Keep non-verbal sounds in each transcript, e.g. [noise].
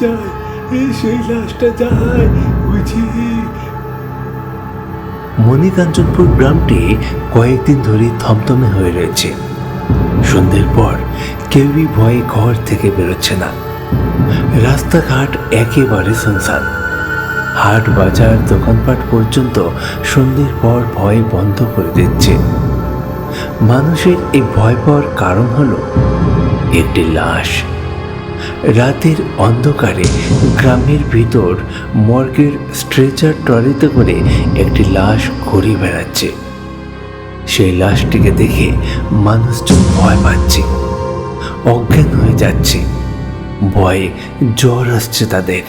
যায় সেই লাশটা যায় যে। মণিকাঞ্চনপুর গ্রামটি কয়েকদিন ধরে থমথমে হয়ে রয়েছে। সন্ধ্যের পর কেউই ভয়ে ঘর থেকে বেরোচ্ছে না। রাস্তাঘাট একেবারে সংসার হাট বাজার দোকানপাট পর্যন্ত সন্ধ্যের পর ভয়ে বন্ধ করে দিচ্ছে। মানুষের এই ভয় পাওয়ার কারণ হলো একটি লাশ। রাতের অন্ধকারে গ্রামের ভিতর মর্গের স্ট্রেচার ট্রলিতে করে একটি লাশ ঘুরে বেড়াচ্ছে। সেই লাশটিকে দেখে মানুষজন ভয় পাচ্ছে, অজ্ঞান হয়ে যাচ্ছে, ভয়ে জ্বর আসছে তাদের।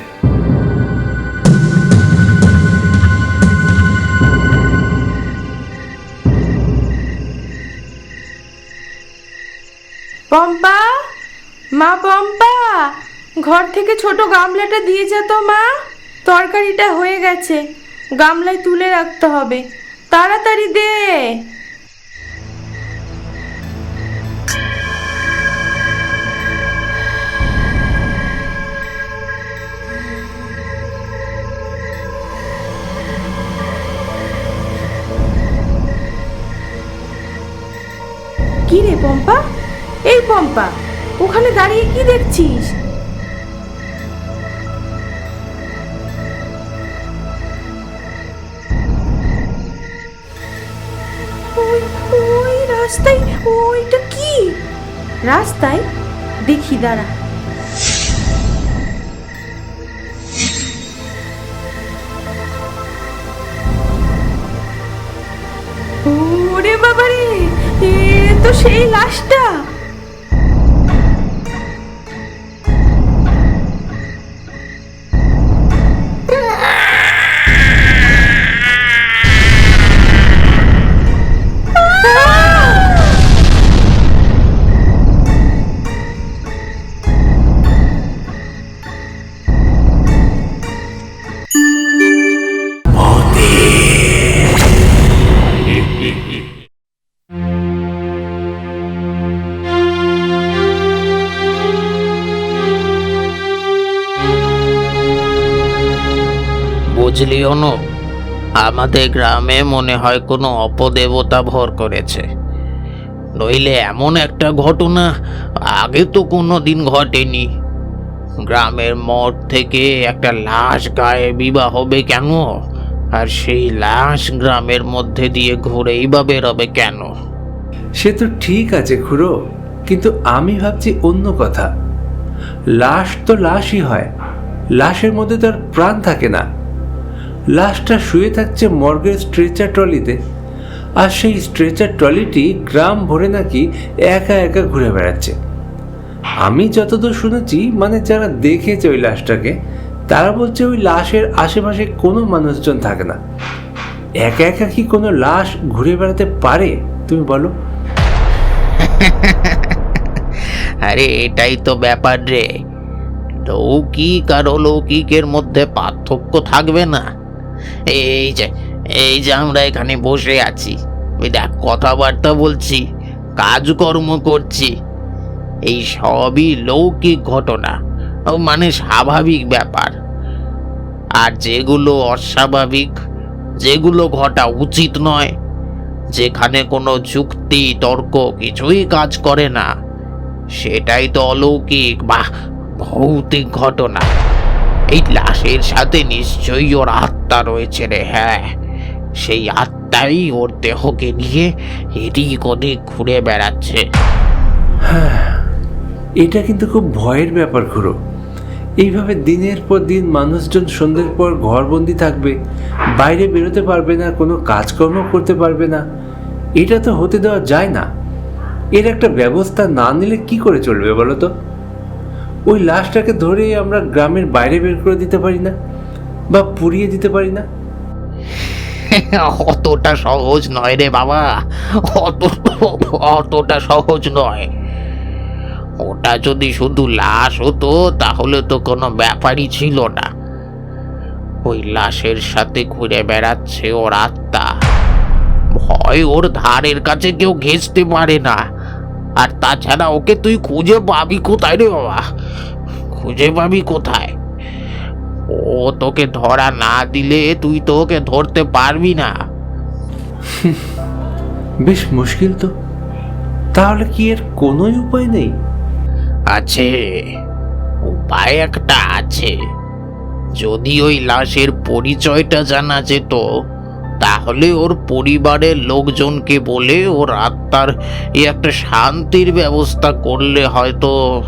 পম্পা মা পম্পা, ঘর থেকে ছোট গামলাটা দিয়ে যেত মা? তরকারিটা হয়ে গেছে, গামলায় তুলে রাখতে হবে। তাড়াতাড়ি দে। কি রে পম্পা? এই পম্পা ওখানে দাঁড়িয়ে কি দেখছিস? ওই রাস্তায়, ওইটা কি? রাস্তায়? দেখি, দাঁড়া। ওরে বাবারে, এ তো সেই লাশটা। বুঝলি অনু আমাদের গ্রামে মনে হয় কোনো অপদেবতা ভর করেছে। নইলে এমন একটা ঘটনা আগে তো কোনো দিন ঘটেনি। গ্রামের মঠ থেকে একটা লাশ গায়ে বিবাহ হবে কেন? আর সেই লাশ গ্রামের মধ্যে দিয়ে ঘুরেই বা বেরোবে কেন? সে তো ঠিক আছে খুড়ো, কিন্তু আমি ভাবছি অন্য কথা। লাশ তো লাশই হয়, লাশের মধ্যে তো আর প্রাণ থাকে না। লাশটা শুয়ে থাকছে মর্গের স্ট্রেচার ট্রলিতে আর সেই স্ট্রেচার ট্রলিটি গ্রাম ভরে নাকি একা একা ঘুরে বেড়াচ্ছে। আমি যতদূর শুনেছি মানে যারা দেখেছে ওই লাশটাকে, তারা বলছে ওই লাশের আশেপাশে কোনো মানুষজন থাকে না। একা একা কি কোনো লাশ ঘুরে বেড়াতে পারে? তুমি বলো। [laughs] আরে, এটাই তো ব্যাপার রে। লৌকিক আর অলৌকিকের মধ্যে পার্থক্য থাকবে না। এই যে এই যে আমরা এখানে বসে আছি। ওই দেখ, কথাবার্তা বলছি, কাজকর্ম করছি। এই সবই লৌকিক ঘটনা মানে স্বাভাবিক ব্যাপার। আর যেগুলো অস্বাভাবিক, যেগুলো ঘটা উচিত নয়, যেখানে কোনো যুক্তি, তর্ক কিছুই কাজ করে না, সেটাই তো অলৌকিক বা ভৌতিক ঘটনা। এই লাশের সাথে নিশ্চয়ই ওর আত্মা রয়েছে রে হ্যাঁ। সেই আত্মাই ওর দেহকে নিয়ে এদিক ওদিক ঘুরে বেড়াচ্ছে। হ্যাঁ এটা কিন্তু খুব ভয়ের ব্যাপার খুড়ো। এইভাবে দিনের পর দিন মানুষজন সন্ধ্যের পর ঘরবন্দি থাকবে, বাইরে বেরোতে পারবে না, কোনো কাজকর্ম করতে পারবে না, এটা তো হতে দেওয়া যায় না। এর একটা ব্যবস্থা না নিলে কি করে চলবে বলো তো? ওই লাশটাকে ধরে আমরা গ্রামের বাইরে বের করে দিতে পারি না বা পুড়িয়ে দিতে পারি না। অতটা সহজ নয় রে বাবা। অত অতটা সহজ নয়। ওটা যদি শুধু লাশ হতো, তাহলে তো কোনো ব্যাপারই ছিল না। ওই লাশের সাথে ঘুরে বেড়াচ্ছে ওর আত্মা। ভয় ওর ধারের কাছে কেউ ঘেঁচতে পারে না। আর তাছাড়া ওকে তুই খুঁজে পাবি কোথায় রে বাবা? খুঁজে পাবি কোথায়? ও তোকে ধরা না দিলে তুই তো ওকে ধরতে পারবি না। [laughs] বেশ মুশকিল তো। তাহলে কি এর কোনোই উপায় নেই? আছে উপায় একটা আছে। যদি ওই লাশের পরিচয়টা জানা যেত তাহলে ওর পরিবারের লোকজনকে বলে ওর আত্মার এই একটা শান্তির ব্যবস্থা করলে হয়তো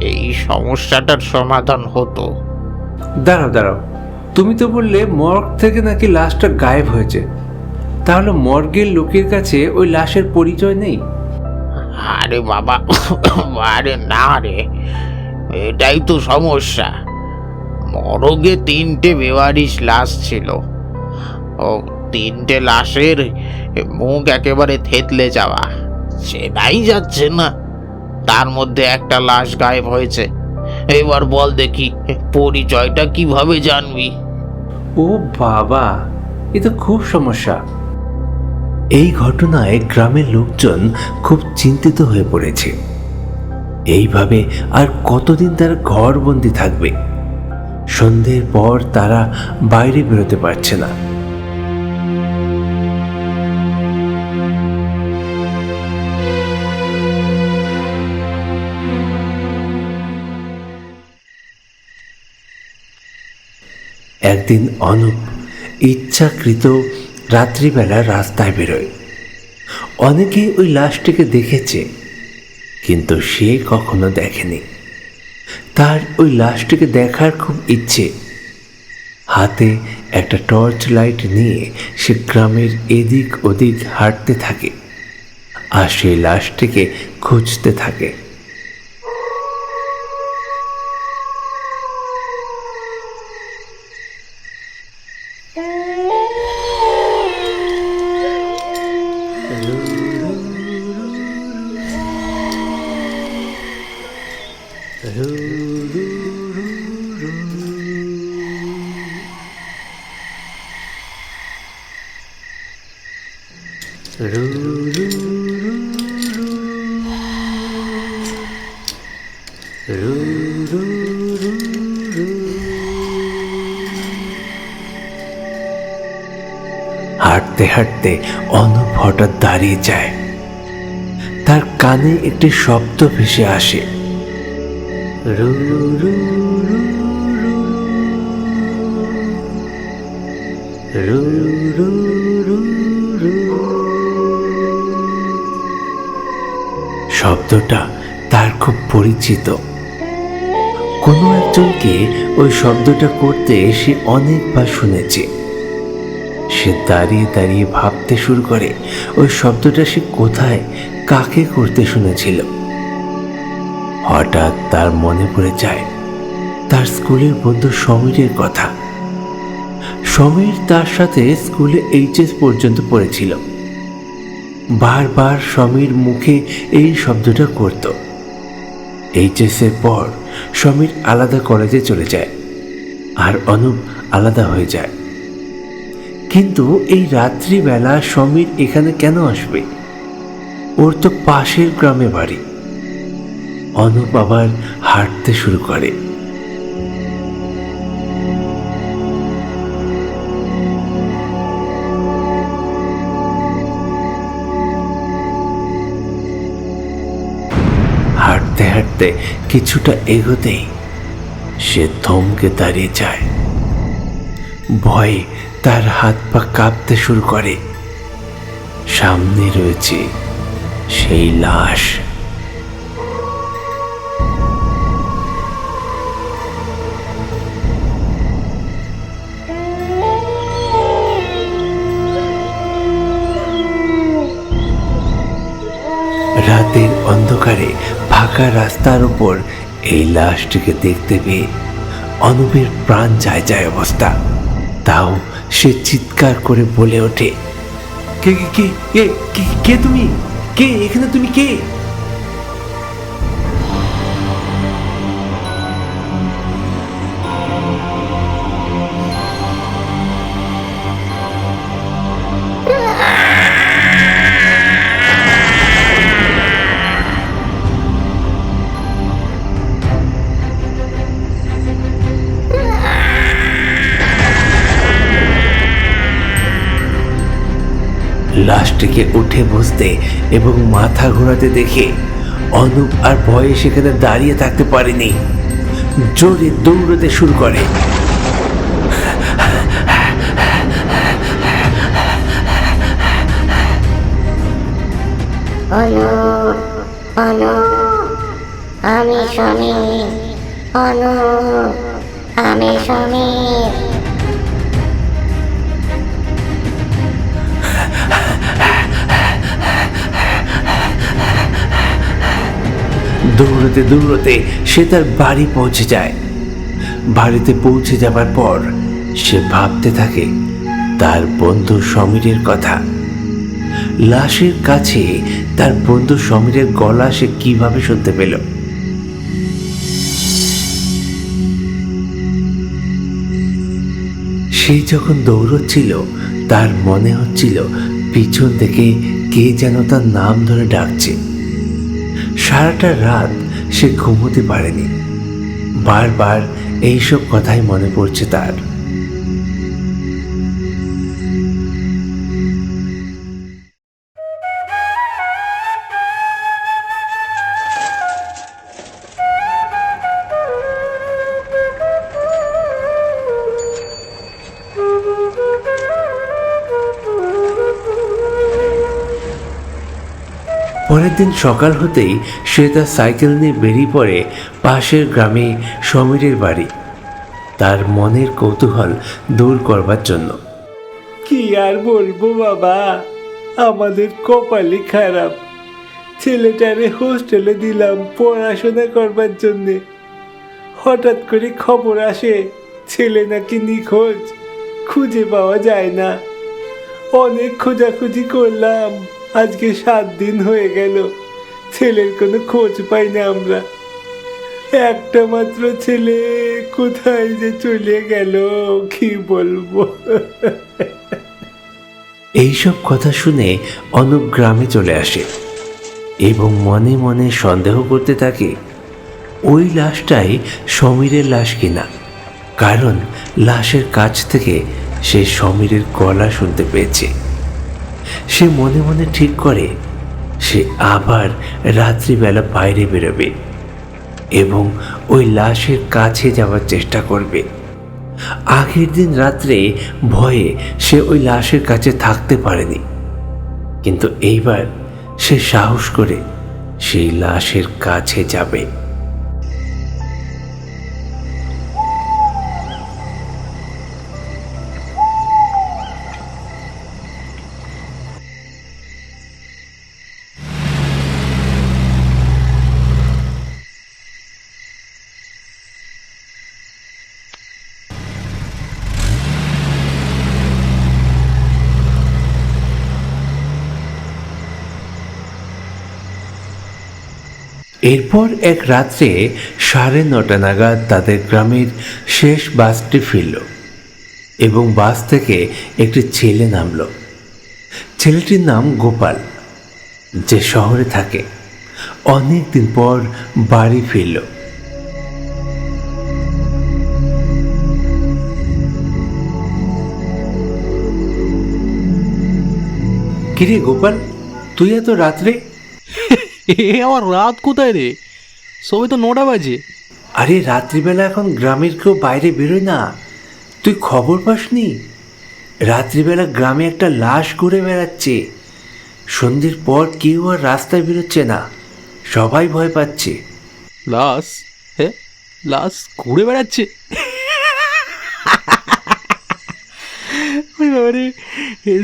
এই সমস্যাটার সমাধান হতো। দাঁড়াও দাঁড়াও। তুমি তো বললে মর্গ থেকে নাকি লাশটা গায়েব হয়েছে। তাহলে মর্গের লোকের কাছে ওই লাশের পরিচয় নেই? আরে বাবা আরে না রে এটাই তো সমস্যা। মরগে তিনটে বেওয়ারিশ লাশ ছিল। ও তিনটে লাশের মুখ একেবারে থেতলে যাওয়া। সেটাই যাচ্ছে না। তার মধ্যে একটা লাশ গায়েব হয়েছে। এবার বল দেখি, পরিচয়টা কীভাবে জানবি? ও বাবা, এ তো খুব সমস্যা। এই ঘটনায় গ্রামের লোকজন খুব চিন্তিত হয়ে পড়েছে। এইভাবে আর কতদিন তারা ঘরবন্দি থাকবে? সন্ধ্যের পর তারা বাইরে বেরোতে পারছে না। একদিন অনুপ ইচ্ছাকৃত রাত্রিবেলা রাস্তায় বেরোয়। অনেকে ওই লাশটিকে দেখেছে, কিন্তু সে কখনো দেখেনি। তার ওই লাশটিকে দেখার খুব ইচ্ছে। হাতে একটা টর্চ লাইট নিয়ে সে গ্রামের এদিক ওদিক হাঁটতে থাকে আর সেই লাশটিকে খুঁজতে থাকে। হাঁটতে হাঁটতে অনুপ হঠাৎ দাঁড়িয়ে যায়। তার কানে একটি শব্দ ভেসে আসে। শব্দটা তার খুব পরিচিত। কোনো একজনকে ওই শব্দটা করতে সে অনেকবার শুনেছে। সে দাঁড়িয়ে দাঁড়িয়ে ভাবতে শুরু করে। ওই শব্দটা সে কোথায়, কাকে করতে শুনেছিল? হঠাৎ তার মনে পড়ে যায়, তার স্কুলের বন্ধু সমীরের কথা। সমীর তার সাথে স্কুলে এইচএস পর্যন্ত পড়েছিল। বারবার সমীর মুখে এই শব্দটা করত। এইচএস এর পর সমীর আলাদা কলেজে চলে যায়, আর অনুপ আলাদা হয়ে যায়। কিন্তু এই রাত্রিবেলা সমীর এখানে কেন আসবে? ওর তো পাশের গ্রামে বাড়ি। অনুপ আবার হাঁটতে শুরু করে। হাঁটতে হাঁটতে কিছুটা এগোতেই সে থমকে দাঁড়িয়ে যায়। ভয়ে তার হাত পা কাঁপতে শুরু করে। সামনে রয়েছে সেই লাশ। রাতের অন্ধকারে ফাঁকা রাস্তার উপর এই লাশটিকে দেখতে পেয়ে অনুপের প্রাণ যায় যায় অবস্থা। তাও সে চিৎকার করে বলে ওঠে। কে কে কে কে তুমি? কে? এখানে তুমি কে? লাশটিকে উঠে বসতে এবং মাথা ঘোরাতে দেখে অনুপ আর ভয়ে সেখানে দাঁড়িয়ে থাকতে পারেনি। জোরে দৌড়তে শুরু করে। আমি সমীর অনু আমি সমীর দৌড়তে দৌড়তে সে তার বাড়ি পৌঁছে যায়। বাড়িতে পৌঁছে যাবার পর সে ভাবতে থাকে, তার বন্ধু সমীরের কথা। লাশের কাছে তার বন্ধু সমীরের গলা সে কীভাবে শুনতে পেল? সে যখন দৌড়চ্ছিল, তার মনে হচ্ছিল পিছন থেকে কে যেন তার নাম ধরে ডাকছে। সারাটা রাত সে ঘুমোতে পারেনি। বারবার এইসব কথাই মনে পড়ছে তার। পরের দিন সকাল হতেই সে তার সাইকেল নিয়ে বেরিয়ে পড়ে পাশের গ্রামে সমীরের বাড়ি। তার মনের কৌতূহল দূর করবার জন্য। কি আর বলব বাবা? আমাদের কপালই খারাপ। ছেলেটারে হোস্টেলে দিলাম পড়াশোনা করবার জন্যে। হঠাৎ করে খবর আসে, ছেলে নাকি নিখোঁজ, খুঁজে পাওয়া যায় না। অনেক খোঁজাখুঁজি করলাম। আজকে সাত দিন হয়ে গেল। ছেলের কোনো খোঁজ পাই না আমরা। একটা মাত্র ছেলে কোথায় যে চলে গেল, কি বলব? এইসব কথা শুনে অনুপ গ্রামে চলে আসে এবং মনে মনে সন্দেহ করতে থাকে, ওই লাশটাই সমীরের লাশ কিনা? কারণ লাশের কাছ থেকে সে সমীরের গলা শুনতে পেয়েছে। সে মনে মনে ঠিক করে, সে আবার রাত্রিবেলা বাইরে বেরোবে এবং ওই লাশের কাছে যাওয়ার চেষ্টা করবে। আগের দিন রাত্রে ভয়ে সে ওই লাশের কাছে থাকতে পারেনি। কিন্তু এইবার সে সাহস করে সেই লাশের কাছে যাবে। এরপর এক রাত্রে সাড়ে নটা নাগাদ তাদের গ্রামের শেষ বাসটি ফিরল এবং বাস থেকে একটি ছেলে নামলো। ছেলেটির নাম গোপাল, যে শহরে থাকে। অনেক দিন পর বাড়ি ফিরল। কিরে গোপাল, তুই এত রাত্রে এ [laughs] আমার রাত কোথায় রে? সবে তো নটা বাজে। আরে রাত্রিবেলা এখন গ্রামের কেউ বাইরে বেরোয় না। তুই খবর পাসনি? রাত্রিবেলা গ্রামে একটা লাশ ঘুরে বেড়াচ্ছে। সন্ধ্যের পর কেউ আর রাস্তায় বেরোচ্ছে না। সবাই ভয় পাচ্ছে। লাশ? হ্যাঁ লাশ ঘুরে বেড়াচ্ছে? [laughs]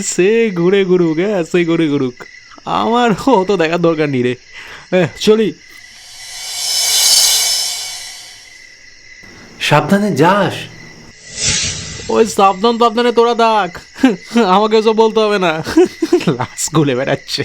সে ঘুরে ঘুরুক হ্যাঁ সে ঘুরে ঘুরুক। আমার অত দেখার দরকার নেই রে। হ্যাঁ চলি। সাবধানে যাস। ওই সাবধান সাবধানে তোরা দেখ আমাকে সব বলতে হবে না। লাশ গুলে বেড়াচ্ছে।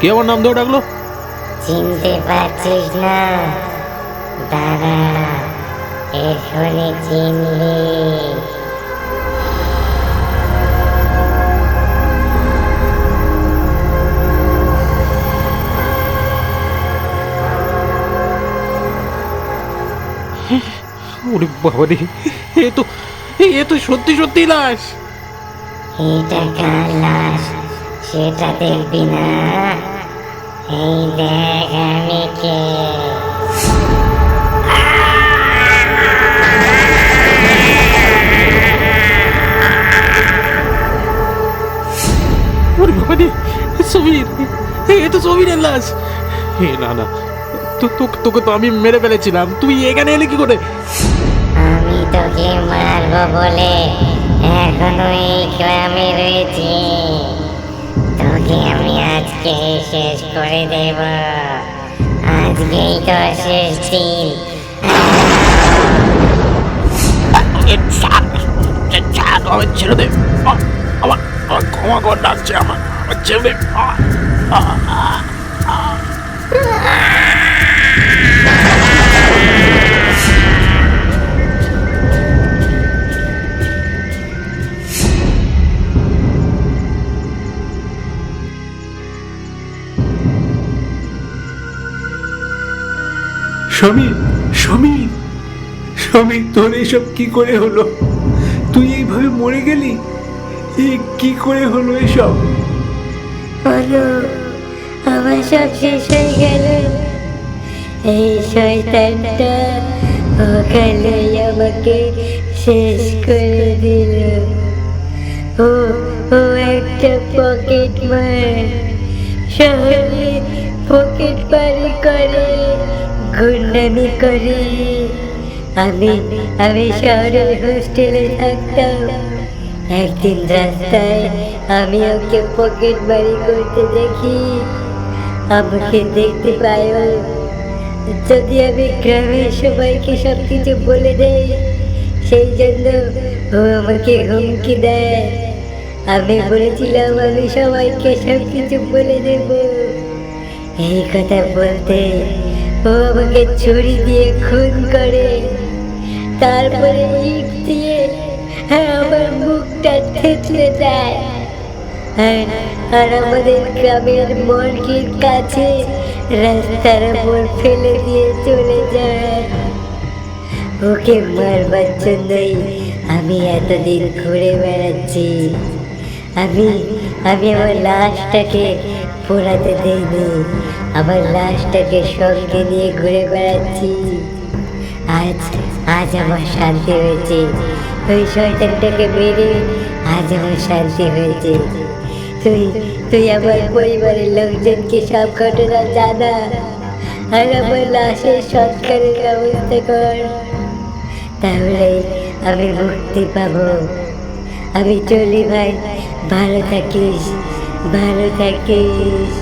কে আমার নাম ধরে ডাকলো? চিনতে পারছিস না। দাদা এখনই চিনলি। ওরে বাবা রে এ তো এ তো সত্যি সত্যি লাশ। এটা কার লাশ? সেটা দেখবি না এই দেখ আমি কে। ওরে বাবা রে সবির এ তো সবিরের লাশ। এ না না তোকে তো আমি মেরে ফেলেছিলাম। তুই এখানে এলে কি করে? আমি তোকে মারবো বলে এখনও এই গ্রামে রয়েছি। তোকে আমি আজকে শেষ করে দেব। আজকেই তো শেষ দিন। আমার ছেড়ে দে আমার ক্ষমা কর ডাকছে আমার ছেড়ে দে সমীর সমীর সমীর তোর এসব কি করে হলো? তুই এইভাবে মরে গেলি? এ কি করে হলো এসব? হলো আমার সব শেষ হয়ে গেল। এই শয়তানটা ওখানে আমাকে শেষ করে দিল। ও ও একটা পকেট মার। শহরে পকেট পারি করে গুন্ডামি করে। আমি আমি শহরের হোস্টেলে থাকতাম একদিন রাস্তায় আমি ওকে পকেট বাড়ি করতে দেখি। আমাকে দেখতে পাই যদি আমি গ্রামের সবাইকে সব কিছু বলে দেই, সেই জন্য ও আমাকে হুমকি দেয়। আমি বলেছিলাম, আমি সবাইকে সব কিছু বলে দেব। এই কথা বলতে ও আমাকে ছুরি দিয়ে খুন করে। তারপরে ইট দিয়ে আমার মুখটা থেতলে দেয়। আর আমাদের গ্রামের মর্গির কাছে রাস্তার উপর ফেলে দিয়ে চলে যায়। ওকে মারবার জন্যই আমি এতদিন ঘুরে বেড়াচ্ছি। আমি আমি আমার লাশটাকে পোড়াতে দেইনি। আমার লাশটাকে সঙ্গে নিয়ে ঘুরে বেড়াচ্ছি। আজ আজ আমার শান্তি হয়েছে। ওই শয়তানটাকে মেরে আজ আমার শান্তি হয়েছে। তুই তুই আমার পরিবারের লোকজনকে সব ঘটনা জানা। আর আমার লাশের সৎকারের ব্যবস্থা কর। তাহলে আমি মুক্তি পাবো। আমি চলি ভাই, ভালো থাকিস। ভালো থাকিস।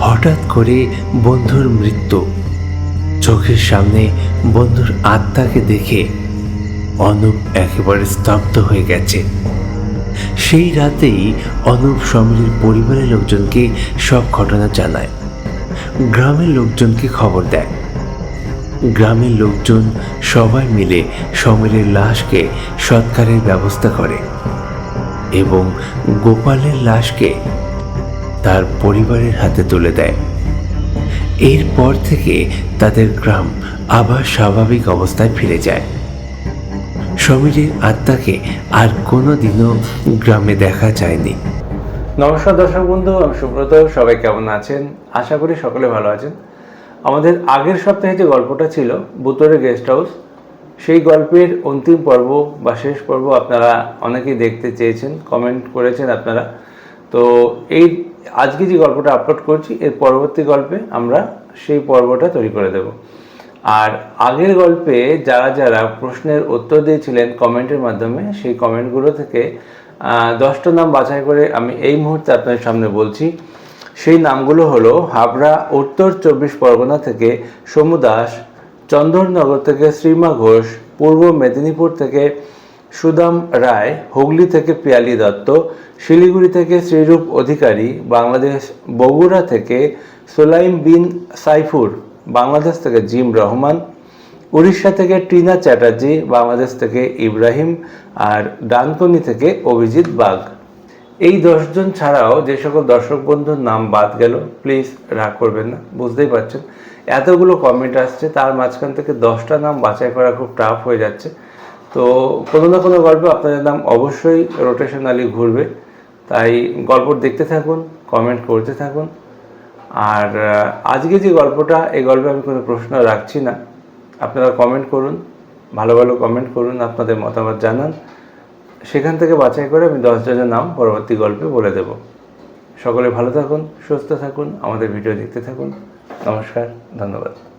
হঠাৎ করে বন্ধুর মৃত্যু। চোখের সামনে বন্ধুর আত্মাকে দেখে অনুপ একেবারে স্তব্ধ হয়ে গেছে। সেই রাতেই অনুপ সমীরের পরিবারের লোকজনকে সব ঘটনা জানায়। গ্রামের লোকজনকে খবর দেয়। গ্রামের লোকজন সবাই মিলে সমীরের লাশকে সৎকারের ব্যবস্থা করে এবং গোপালের লাশকে তার পরিবারের হাতে তুলে দেয়। এরপর থেকে তাদের গ্রাম আবার স্বাভাবিক অবস্থায় ফিরে যায়। সমীরের আত্মাকে আর কোনো দিনও গ্রামে দেখা যায়নি। নমস্কার দর্শক বন্ধু আমি সুব্রত, সবাই কেমন আছেন? আশা করি সকলে ভালো আছেন। আমাদের আগের সপ্তাহে যে গল্পটা ছিল বুতরে গেস্ট হাউস, সেই গল্পের অন্তিম পর্ব বা শেষ পর্ব আপনারা অনেকেই দেখতে চেয়েছেন কমেন্ট করেছেন আপনারা। তো এই আজকে যে গল্পটা আপলোড করছি, এর পরবর্তী গল্পে আমরা সেই পর্বটা তৈরি করে দেব। আর আগের গল্পে যারা যারা প্রশ্নের উত্তর দিয়েছিলেন কমেন্টের মাধ্যমে, সেই কমেন্টগুলো থেকে দশটা নাম বাছাই করে আমি এই মুহূর্তে আপনাদের সামনে বলছি। সেই নামগুলো হলো হাবড়া, উত্তর চব্বিশ পরগনা থেকে সমু দাস, চন্দননগর থেকে শ্রীমা ঘোষ, পূর্ব মেদিনীপুর থেকে সুদাম রায়, হুগলি থেকে পিয়ালি দত্ত, শিলিগুড়ি থেকে শ্রীরূপ অধিকারী, বাংলাদেশ বগুড়া থেকে সোলাইম বিন সাইফুর, বাংলাদেশ থেকে জিম রহমান, উড়িষ্যা থেকে টিনা চ্যাটার্জি, বাংলাদেশ থেকে ইব্রাহিম, আর ডানকনি থেকে অভিজিৎ বাগ। এই দশজন ছাড়াও যে সকল দর্শক বন্ধুর নাম বাদ গেল প্লিজ রাগ করবেন না, বুঝতেই পারছেন। এতগুলো কমেন্ট আসছে, তার মাঝখান থেকে দশটা নাম বাছাই করা খুব টাফ হয়ে যাচ্ছে। তো কোনো না কোনো গল্প আপনাদের নাম অবশ্যই রোটেশনালি ঘুরবে। তাই গল্প দেখতে থাকুন কমেন্ট করতে থাকুন। আর আজকে যে গল্পটা, এই গল্পে আমি কোনো প্রশ্ন রাখছি না। আপনারা কমেন্ট করুন, ভালো ভালো কমেন্ট করুন, আপনাদের মতামত জানান। সেখান থেকে বাছাই করে আমি দশ জনের নাম পরবর্তী গল্পে বলে দেব। সকলে ভালো থাকুন, সুস্থ থাকুন, আমাদের ভিডিও দেখতে থাকুন। নমস্কার, ধন্যবাদ।